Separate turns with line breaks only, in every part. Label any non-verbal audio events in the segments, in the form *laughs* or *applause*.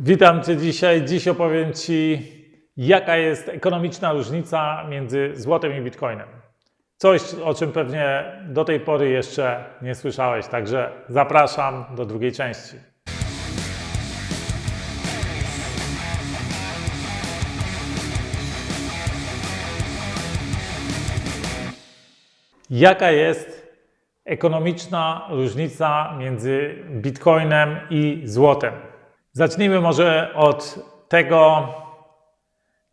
Witam Cię dzisiaj. Dziś opowiem Ci, jaka jest ekonomiczna różnica między złotem i bitcoinem. Coś, o czym pewnie do tej pory jeszcze nie słyszałeś, także zapraszam do drugiej części. Jaka jest ekonomiczna różnica między bitcoinem i złotem? Zacznijmy może od tego,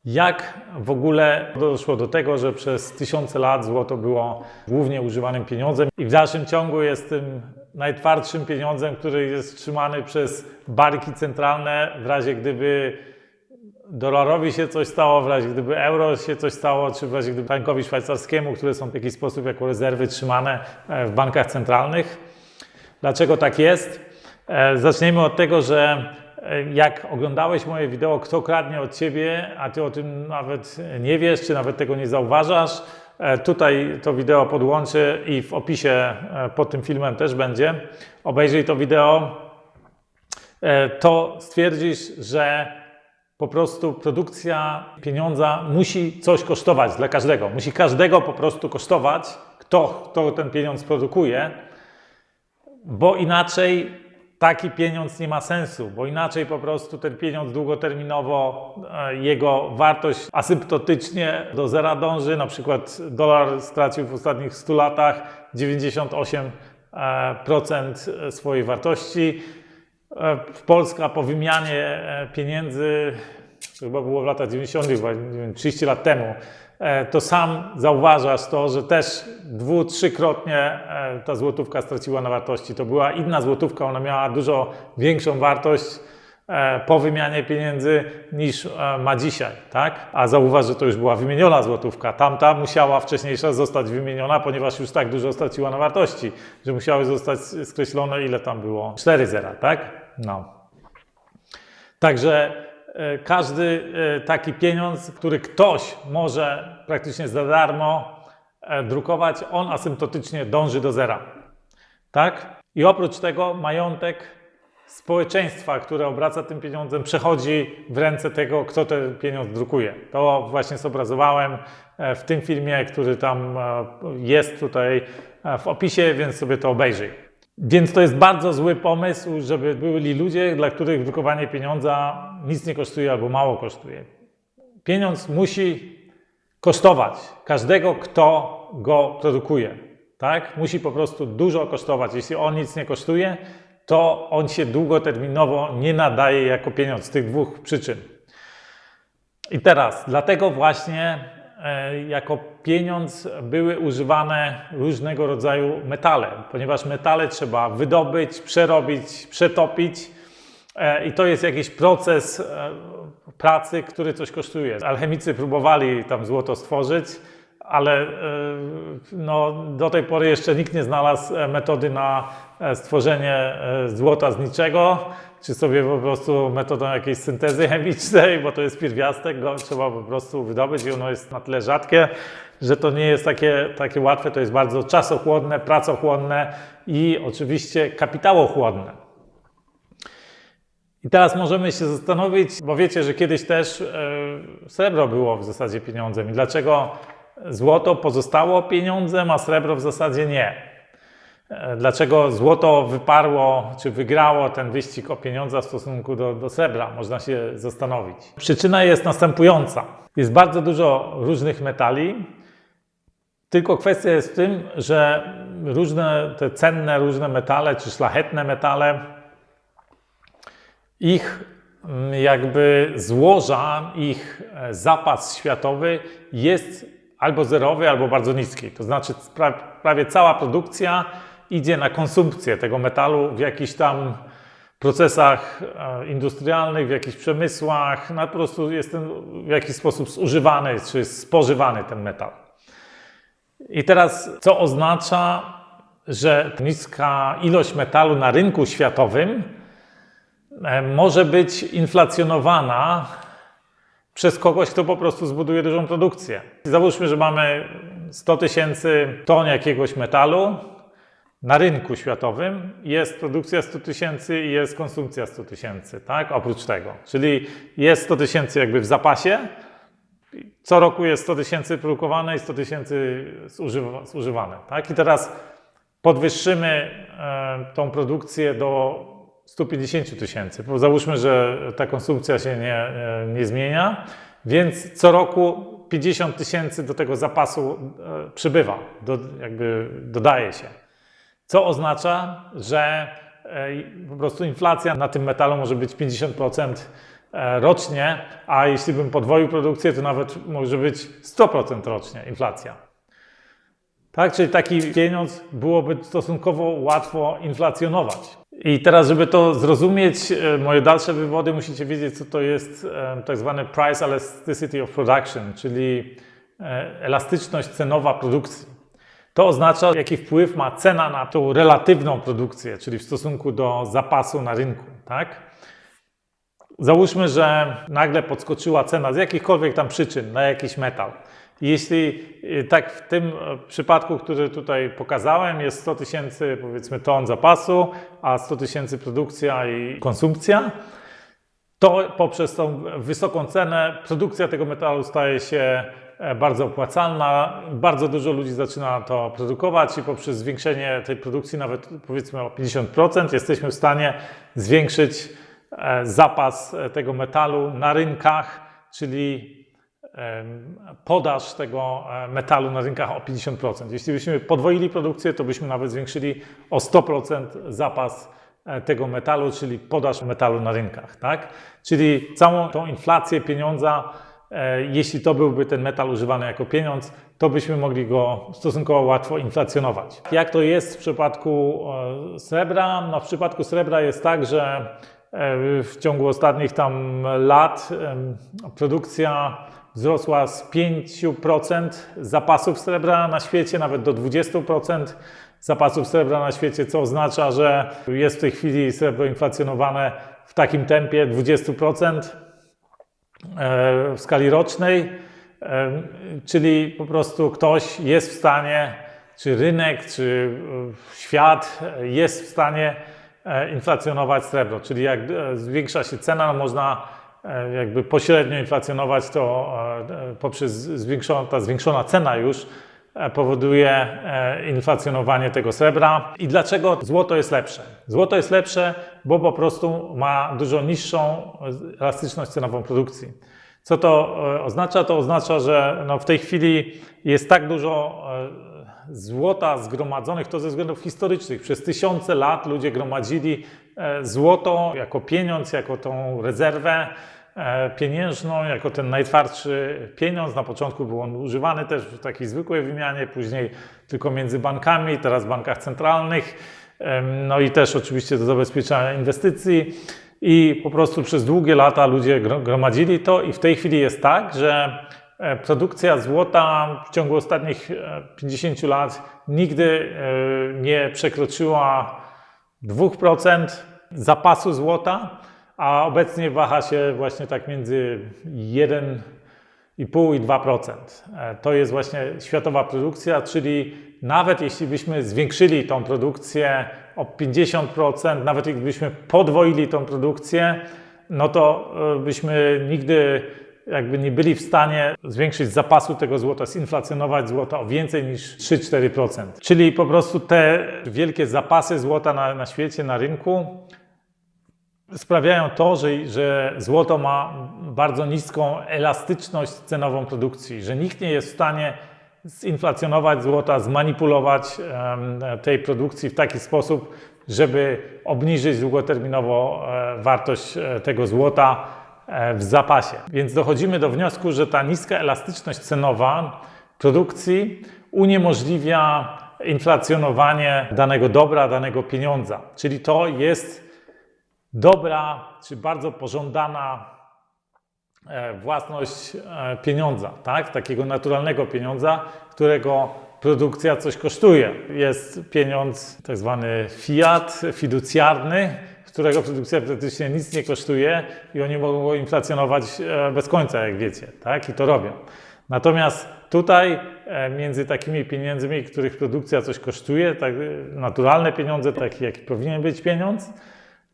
jak w ogóle doszło do tego, że przez tysiące lat złoto było głównie używanym pieniądzem i w dalszym ciągu jest tym najtwardszym pieniądzem, który jest trzymany przez banki centralne w razie gdyby dolarowi się coś stało, w razie gdyby euro się coś stało, czy w razie gdyby bankowi szwajcarskiemu, które są w jakiś sposób jako rezerwy trzymane e, w bankach centralnych. Dlaczego tak jest? E, Zacznijmy od tego, że jak oglądałeś moje wideo, kto kradnie od ciebie, a ty o tym nawet nie wiesz, czy nawet tego nie zauważasz, e, tutaj to wideo podłączę i w opisie e, pod tym filmem też będzie. Obejrzyj to wideo, e, to stwierdzisz, że po prostu produkcja pieniądza musi coś kosztować dla każdego. Musi każdego po prostu kosztować, kto, kto ten pieniądz produkuje, bo inaczej taki pieniądz nie ma sensu, bo inaczej po prostu ten pieniądz długoterminowo, e, jego wartość asymptotycznie do zera dąży. Na przykład dolar stracił w ostatnich 100 latach 98% swojej wartości. E, Polska po wymianie e, pieniędzy, to chyba było w latach 90., chyba, nie wiem, 30 lat temu, e, to sam zauważasz to, że też dwu, trzykrotnie e, ta złotówka straciła na wartości. To była inna złotówka, ona miała dużo większą wartość e, po wymianie pieniędzy niż e, ma dzisiaj, tak? A zauważ, że to już była wymieniona złotówka. Tamta musiała wcześniejsza zostać wymieniona, ponieważ już tak dużo straciła na wartości, że musiały zostać skreślone, ile tam było? 4 zera, tak? No. Także e, każdy e, taki pieniądz, który ktoś może praktycznie za darmo e, drukować, on asymptotycznie dąży do zera. Tak? I oprócz tego majątek społeczeństwa, które obraca tym pieniądzem, przechodzi w ręce tego, kto ten pieniądz drukuje. To właśnie zobrazowałem e, w tym filmie, który tam e, jest tutaj e, w opisie, więc sobie to obejrzyj. Więc to jest bardzo zły pomysł, żeby byli ludzie, dla których drukowanie pieniądza nic nie kosztuje albo mało kosztuje. Pieniądz musi kosztować każdego, kto go produkuje. Tak? Musi po prostu dużo kosztować. Jeśli on nic nie kosztuje, to on się długoterminowo nie nadaje jako pieniądz z tych dwóch przyczyn. I teraz, dlatego właśnie jako pieniądz były używane różnego rodzaju metale, ponieważ metale trzeba wydobyć, przerobić, przetopić e, i to jest jakiś proces e, pracy, który coś kosztuje. Alchemicy próbowali tam złoto stworzyć, ale e, no, do tej pory jeszcze nikt nie znalazł e, metody na e, stworzenie e, złota z niczego, czy sobie po prostu metodą jakiejś syntezy *laughs* chemicznej, bo to jest pierwiastek, go trzeba po prostu wydobyć i ono jest na tyle rzadkie, że to nie jest takie, takie łatwe, to jest bardzo czasochłonne, pracochłonne i oczywiście kapitałochłonne. I teraz możemy się zastanowić, bo wiecie, że kiedyś też e, srebro było w zasadzie pieniądzem. I dlaczego złoto pozostało pieniądzem, a srebro w zasadzie nie? Dlaczego złoto wyparło, czy wygrało ten wyścig o pieniądze w stosunku do, do srebra? Można się zastanowić. Przyczyna jest następująca. Jest bardzo dużo różnych metali, tylko kwestia jest w tym, że różne te cenne, różne metale, czy szlachetne metale, ich mm, jakby złoża, ich e, zapas światowy jest albo zerowy, albo bardzo niski. To znaczy pra- prawie cała produkcja idzie na konsumpcję tego metalu w jakichś tam procesach e, industrialnych, w jakichś przemysłach, no po prostu jest ten w jakiś sposób zużywany, czy spożywany ten metal. I teraz co oznacza, że niska ilość metalu na rynku światowym e, może być inflacjonowana przez kogoś, kto po prostu zbuduje dużą produkcję. Załóżmy, że mamy 100 tysięcy ton jakiegoś metalu, na rynku światowym jest produkcja 100 tysięcy i jest konsumpcja 100 tysięcy, tak? Oprócz tego. Czyli jest 100 tysięcy jakby w zapasie, co roku jest 100 tysięcy produkowane i 100 tysięcy zużywa- zużywane, tak? I teraz podwyższymy e, tą produkcję do 150 tysięcy. Załóżmy, że ta konsumpcja się nie, e, nie zmienia, więc co roku 50 tysięcy do tego zapasu e, przybywa, do, jakby dodaje się. Co oznacza, że e, po prostu inflacja na tym metalu może być 50% e, rocznie, a jeśli bym podwoił produkcję, to nawet może być 100% rocznie inflacja. Tak, czyli taki pieniądz byłoby stosunkowo łatwo inflacjonować. I teraz, żeby to zrozumieć, e, moje dalsze wywody, musicie wiedzieć, co to jest tak zwany price elasticity of production, czyli elastyczność cenowa produkcji. To oznacza, jaki wpływ ma cena na tą relatywną produkcję, czyli w stosunku do zapasu na rynku. Tak? Załóżmy, że nagle podskoczyła cena z jakichkolwiek tam przyczyn na jakiś metal. Jeśli y, tak w tym e, przypadku, który tutaj pokazałem, jest 100 tysięcy powiedzmy ton zapasu, a 100 tysięcy produkcja i konsumpcja, to poprzez tą wysoką cenę produkcja tego metalu staje się bardzo opłacalna. Bardzo dużo ludzi zaczyna to produkować i poprzez zwiększenie tej produkcji nawet powiedzmy o 50% jesteśmy w stanie zwiększyć e, zapas e, tego metalu na rynkach, czyli podaż tego e, metalu na rynkach o 50%. Jeśli byśmy podwoili produkcję, to byśmy nawet zwiększyli o 100% zapas e, tego metalu, czyli podaż metalu na rynkach. Tak? Czyli całą tą inflację pieniądza, e, jeśli to byłby ten metal używany jako pieniądz, to byśmy mogli go stosunkowo łatwo inflacjonować. Jak to jest w przypadku e, srebra? No, w przypadku srebra jest tak, że e, w ciągu ostatnich tam lat produkcja wzrosła z 5% zapasów srebra na świecie, nawet do 20% zapasów srebra na świecie, co oznacza, że jest w tej chwili srebro inflacjonowane w takim tempie 20% e, w skali rocznej, e, czyli po prostu ktoś jest w stanie, czy rynek, czy e, świat jest w stanie e, inflacjonować srebro, czyli jak e, zwiększa się cena, no można e, jakby pośrednio inflacjonować to e, e, poprzez zwiększona, ta zwiększona cena już e, powoduje e, inflacjonowanie tego srebra. I dlaczego złoto jest lepsze? Złoto jest lepsze, bo po prostu ma dużo niższą elastyczność cenową produkcji. Co to e, oznacza? To oznacza, że no w tej chwili jest tak dużo e, złota zgromadzonych, to ze względów historycznych. Przez tysiące lat ludzie gromadzili e, złoto jako pieniądz, jako tą rezerwę e, pieniężną, jako ten najtwardszy pieniądz. Na początku był on używany też w takiej zwykłej wymianie, później tylko między bankami, teraz w bankach centralnych. No i też oczywiście do zabezpieczania inwestycji. I po prostu przez długie lata ludzie gro- gromadzili to i w tej chwili jest tak, że e, produkcja złota w ciągu ostatnich e, 50 lat nigdy e, nie przekroczyła 2% zapasu złota, a obecnie waha się właśnie tak między 1,5 i 2%. E, To jest właśnie światowa produkcja, czyli nawet jeśli byśmy zwiększyli tą produkcję o 50%, nawet gdybyśmy podwoili tą produkcję, no to e, byśmy nigdy jakby nie byli w stanie zwiększyć zapasu tego złota, zinflacjonować złota o więcej niż 3-4%. Czyli po prostu te wielkie zapasy złota na, na świecie, na rynku sprawiają to, że, że złoto ma bardzo niską elastyczność cenową produkcji, że nikt nie jest w stanie zinflacjonować złota, zmanipulować tej produkcji w taki sposób, żeby obniżyć długoterminowo e, wartość e, tego złota e, w zapasie. Więc dochodzimy do wniosku, że ta niska elastyczność cenowa produkcji uniemożliwia inflacjonowanie danego dobra, danego pieniądza. Czyli to jest dobra czy bardzo pożądana e, własność e, pieniądza, tak? takiego naturalnego pieniądza, którego produkcja coś kosztuje. Jest pieniądz tak zwany fiat, fiducjarny, którego produkcja praktycznie nic nie kosztuje i oni mogą go inflacjonować e, bez końca, jak wiecie, tak? i to robią. Natomiast tutaj między takimi pieniędzmi, których produkcja coś kosztuje, tak, naturalne pieniądze, takie jaki powinien być pieniądz,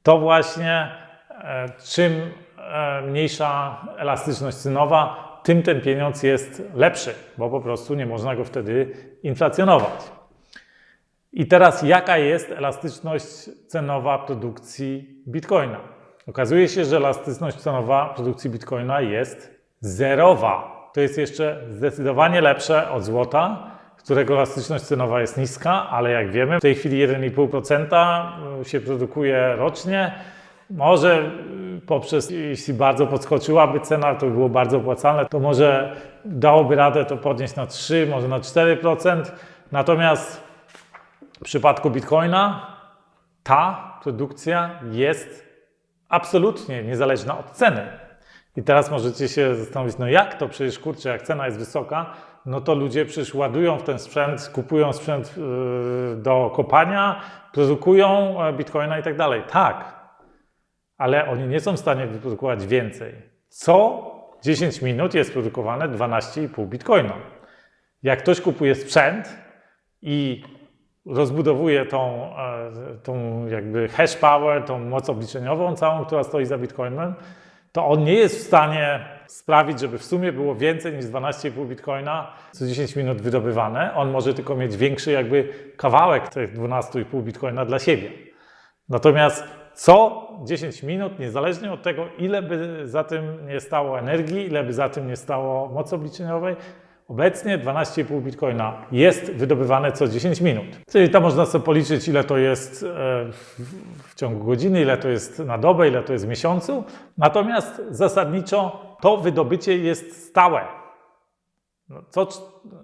to właśnie e, czym e, mniejsza elastyczność cenowa, tym ten pieniądz jest lepszy, bo po prostu nie można go wtedy inflacjonować. I teraz jaka jest elastyczność cenowa produkcji bitcoina? Okazuje się, że elastyczność cenowa produkcji bitcoina jest zerowa. To jest jeszcze zdecydowanie lepsze od złota, którego elastyczność cenowa jest niska, ale jak wiemy, w tej chwili 1,5% się produkuje rocznie. Może y, poprzez, jeśli bardzo podskoczyłaby cena, to by było bardzo opłacalne, to może dałoby radę to podnieść na 3, może na 4%. Natomiast w przypadku Bitcoina ta produkcja jest absolutnie niezależna od ceny. I teraz możecie się zastanowić, no jak to przecież kurczę, jak cena jest wysoka, no to ludzie przecież ładują w ten sprzęt, kupują sprzęt yy, do kopania, produkują e, bitcoina i tak dalej. Tak, ale oni nie są w stanie wyprodukować więcej. Co 10 minut jest produkowane 12,5 bitcoina. Jak ktoś kupuje sprzęt i rozbudowuje tą, e, tą jakby hash power, tą moc obliczeniową całą, która stoi za bitcoinem, to on nie jest w stanie sprawić, żeby w sumie było więcej niż 12,5 bitcoina co 10 minut wydobywane. On może tylko mieć większy jakby kawałek tych 12,5 bitcoina dla siebie. Natomiast co 10 minut, niezależnie od tego, ile by za tym nie stało energii, ile by za tym nie stało mocy obliczeniowej, Obecnie 12,5 bitcoina jest wydobywane co 10 minut. Czyli tam można sobie policzyć, ile to jest e, w ciągu godziny, ile to jest na dobę, ile to jest w miesiącu. Natomiast zasadniczo to wydobycie jest stałe. No, co,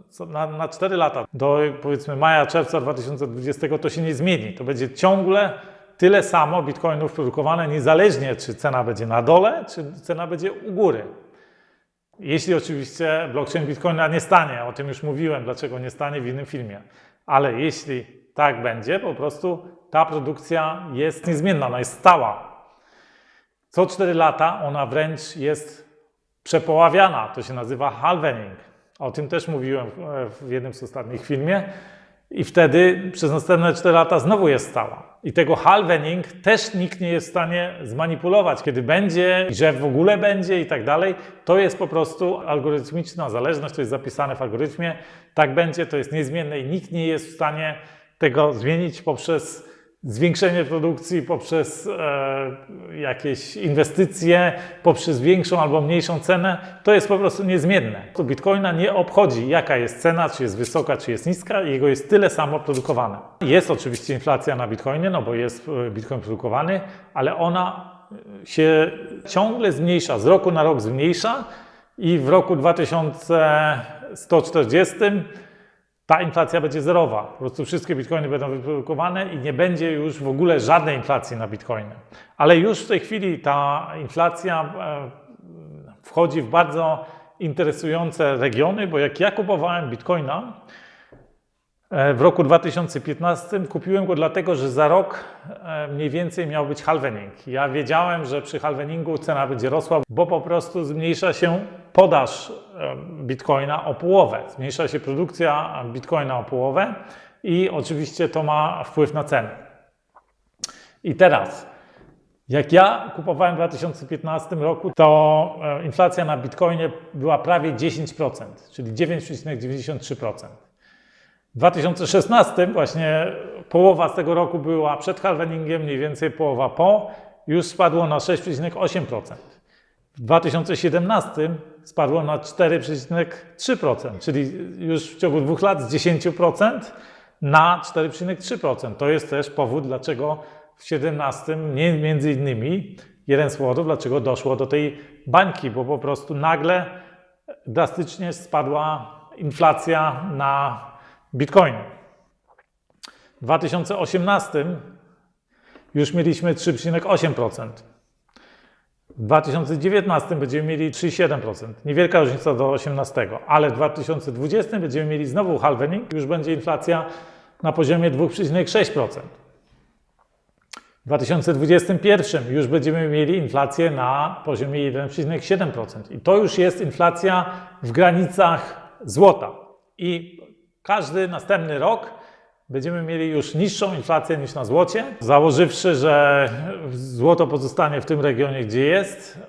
co na, na 4 lata, do powiedzmy maja, czerwca 2020 to się nie zmieni. To będzie ciągle tyle samo bitcoinów produkowane, niezależnie czy cena będzie na dole, czy cena będzie u góry. Jeśli oczywiście blockchain Bitcoina nie stanie, o tym już mówiłem, dlaczego nie stanie w innym filmie, ale jeśli tak będzie, po prostu ta produkcja jest niezmienna, ona jest stała. Co 4 lata ona wręcz jest przepoławiana, to się nazywa halvening. O tym też mówiłem w jednym z ostatnich filmie. I wtedy przez następne 4 lata znowu jest stała. I tego halvening też nikt nie jest w stanie zmanipulować. Kiedy będzie, że w ogóle będzie i tak dalej, to jest po prostu algorytmiczna zależność, to jest zapisane w algorytmie. Tak będzie, to jest niezmienne i nikt nie jest w stanie tego zmienić poprzez zwiększenie produkcji poprzez e, jakieś inwestycje, poprzez większą albo mniejszą cenę, to jest po prostu niezmienne. To Bitcoina nie obchodzi, jaka jest cena, czy jest wysoka, czy jest niska, jego jest tyle samo produkowane. Jest oczywiście inflacja na Bitcoinie, no bo jest e, Bitcoin produkowany, ale ona się ciągle zmniejsza, z roku na rok zmniejsza i w roku 2140 ta inflacja będzie zerowa. Po prostu wszystkie bitcoiny będą wyprodukowane i nie będzie już w ogóle żadnej inflacji na bitcoiny. Ale już w tej chwili ta inflacja e, wchodzi w bardzo interesujące regiony, bo jak ja kupowałem bitcoina e, w roku 2015, kupiłem go dlatego, że za rok e, mniej więcej miał być halvening. Ja wiedziałem, że przy halveningu cena będzie rosła, bo po prostu zmniejsza się podaż bitcoina o połowę, zmniejsza się produkcja bitcoina o połowę i oczywiście to ma wpływ na cenę. I teraz, jak ja kupowałem w 2015 roku, to e, inflacja na bitcoinie była prawie 10%, czyli 9,93%. W 2016 właśnie połowa z tego roku była przed halveningiem, mniej więcej połowa po, już spadło na 6,8%. W 2017 spadło na 4,3%, czyli już w ciągu dwóch lat z 10% na 4,3%. To jest też powód, dlaczego w 2017, nie między innymi, jeden z powodów, dlaczego doszło do tej bańki, bo po prostu nagle drastycznie spadła inflacja na bitcoin. W 2018 już mieliśmy 3,8%. W 2019 będziemy mieli 3,7%. Niewielka różnica do 2018, ale w 2020 będziemy mieli znowu halvening, już będzie inflacja na poziomie 2,6%. 2021 już będziemy mieli inflację na poziomie 1,7%. I to już jest inflacja w granicach złota. I każdy następny rok będziemy mieli już niższą inflację niż na złocie, założywszy, że złoto pozostanie w tym regionie, gdzie jest.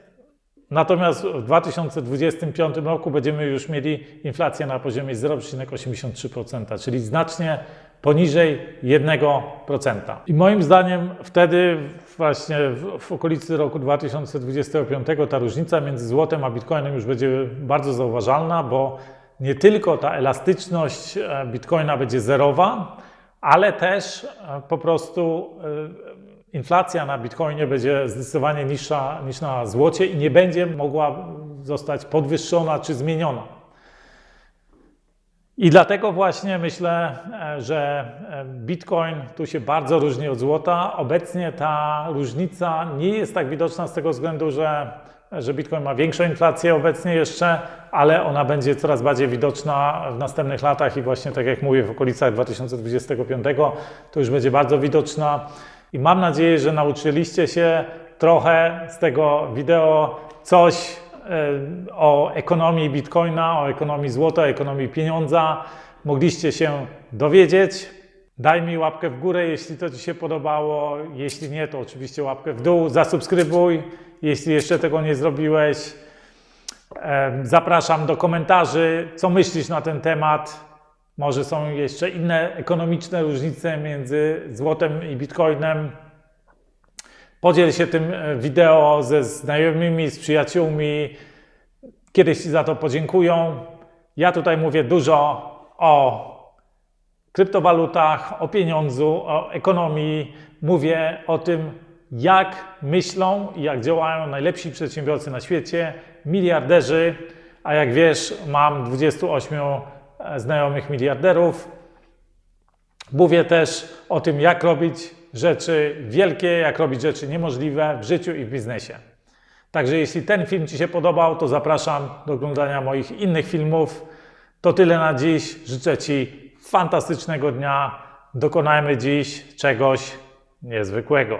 Natomiast w 2025 roku będziemy już mieli inflację na poziomie 0,83%, czyli znacznie poniżej 1%. I moim zdaniem wtedy właśnie w, w okolicy roku 2025 ta różnica między złotem a bitcoinem już będzie bardzo zauważalna, bo nie tylko ta elastyczność e, bitcoina będzie zerowa, ale też e, po prostu e, inflacja na bitcoinie będzie zdecydowanie niższa niż na złocie i nie będzie mogła zostać podwyższona czy zmieniona. I dlatego właśnie myślę, e, że Bitcoin tu się bardzo różni od złota. Obecnie ta różnica nie jest tak widoczna z tego względu, że, że Bitcoin ma większą inflację obecnie jeszcze, ale ona będzie coraz bardziej widoczna w następnych latach i właśnie tak jak mówię, w okolicach 2025 to już będzie bardzo widoczna. I mam nadzieję, że nauczyliście się trochę z tego wideo coś e, o ekonomii bitcoina, o ekonomii złota, o ekonomii pieniądza. Mogliście się dowiedzieć. Daj mi łapkę w górę, jeśli to Ci się podobało. Jeśli nie, to oczywiście łapkę w dół. Zasubskrybuj, jeśli jeszcze tego nie zrobiłeś. Zapraszam do komentarzy, co myślisz na ten temat. Może są jeszcze inne ekonomiczne różnice między złotem i bitcoinem. Podziel się tym e, wideo ze znajomymi, z przyjaciółmi. Kiedyś Ci za to podziękują. Ja tutaj mówię dużo o kryptowalutach, o pieniądzu, o ekonomii. Mówię o tym, jak myślą i jak działają najlepsi przedsiębiorcy na świecie, miliarderzy. A jak wiesz, mam 28 znajomych miliarderów. Mówię też o tym, jak robić rzeczy wielkie, jak robić rzeczy niemożliwe w życiu i w biznesie. Także jeśli ten film Ci się podobał, to zapraszam do oglądania moich innych filmów. To tyle na dziś. Życzę Ci fantastycznego dnia. Dokonajmy dziś czegoś niezwykłego.